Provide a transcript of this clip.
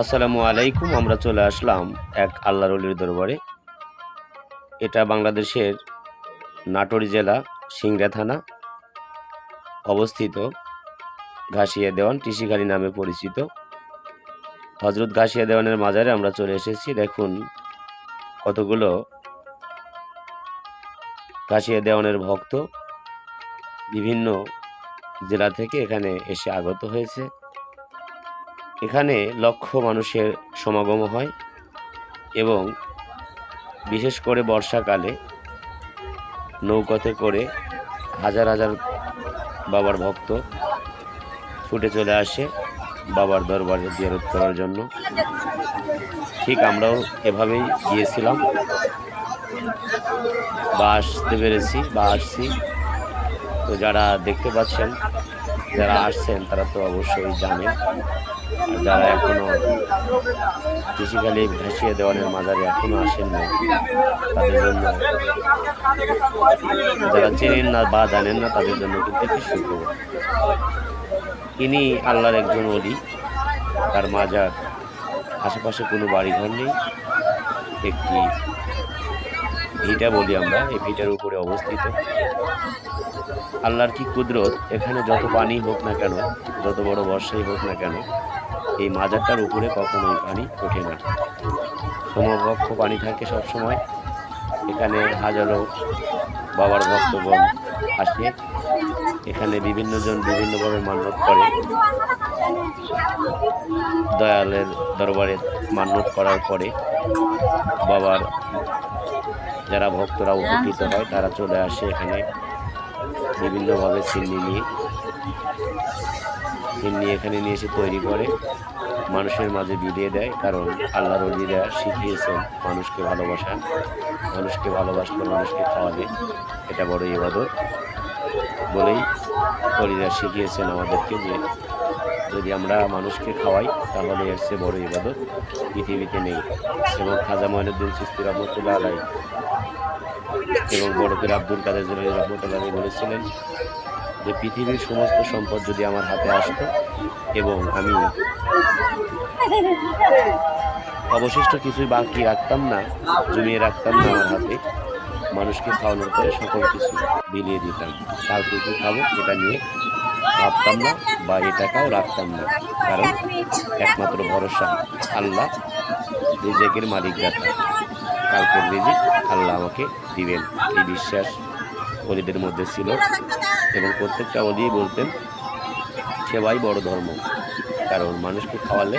আসসালামু আলাইকুম, আমরা চলে আসলাম এক আল্লাহর অলির দরবারে। এটা বাংলাদেশের নাটোর জেলা, সিংড়া থানা অবস্থিত ঘাসিয়া দেওয়ান টিসিখালী নামে পরিচিত। হজরত ঘাসিয়া দেওয়ানের মাজারে আমরা চলে এসেছি। দেখুন কতগুলো ঘাসিয়া দেওয়ানের ভক্ত বিভিন্ন জেলা থেকে এখানে এসে আগত হয়েছে। এখানে লক্ষ মানুষের সমাগম হয় এবং বিশেষ করে বর্ষাকালে নৌকাতে করে হাজার হাজার বাবার ভক্ত ছুটে চলে আসে বাবার দরবারে জিয়ারত করার জন্য। ঠিক আমরাও এভাবেই গিয়েছিলাম। বা আসতে পেরেছি, বা আসছি। তো যারা দেখতে পাচ্ছেন যারা আসছেন তারা তো অবশ্যই জানেন। যারা এখনও কৃষিখালী ভাসিয়ে দেওয়ানের মাজারে এখনও আসেন না তাদের জন্য যারা চেনেন না বা জানেন না, তাদের জন্য কিন্তু একটি সুখবর। ইনি আল্লাহর একজন অলি তার মাজার আশেপাশে কোনো বাড়িঘর নেই। একটি ভিটা বলি আমরা, এই ভিটার উপরে অবস্থিত। আল্লাহর কি কুদরত? এখানে যত পানি হোক না কেন, যত বড় বর্ষাই হোক না কেন, এই মাজারটার উপরে কখনোই পানি ওঠে না। সমকক্ষ পানি থাকে সব সময় এখানে হাজারো বাবার ভক্তগণ আসে। এখানে বিভিন্ন জন বিভিন্নভাবে মান্যত করে। দয়ালের দরবারে মান্যত করার পরে বাবার যারা ভক্তরা উপকৃত হয়, তারা চলে আসে এখানে। বিভিন্নভাবে চিনি নিয়ে। চিনি এখানে নিয়ে এসে তৈরি করে। মানুষের মাঝে বিলিয়ে দেয়, কারণ আল্লাহর অলিরা শিখিয়েছেন মানুষকে ভালোবাসা। মানুষকে ভালোবাসলে মানুষকে খাওয়াবে। এটা বড় ইবাদত। বলেই অলিরা শিখিয়েছেন আমাদেরকে যে, যদি আমরা মানুষকে খাওয়াই, তাহলে এর চেয়ে বড় ইবাদত পৃথিবীতে নেই। এবং খাজা মহিনুদ্দিন চিস্তি রহমতুল্লাহ আলাই এবং বড়পীর আব্দুল কাদের জলিল রহমতুল্লাহ বলেছিলেন যে পৃথিবীর সমস্ত সম্পদ যদি আমার হাতে আসতো এবং আমি অবশিষ্ট কিছুই বাকি রাখতাম না, জমিয়ে রাখতাম না আমার হাতে, মানুষকে খাওয়ানোর পরে সকল কিছু বিলিয়ে দিতাম। কালকে কি খাব এটা নিয়ে ভাবতাম না বা এ টাকাও রাখতাম না। কারণ একমাত্র ভরসা আল্লাহ রিজেকের মালিক দেখা কালকের রিজিক আল্লাহ আমাকে দিবেন। এই বিশ্বাস অলিদের মধ্যে ছিল এবং প্রত্যেকটা অলি বলতেন, সেবাই বড় ধর্ম। কারণ মানুষকে খাওয়ালে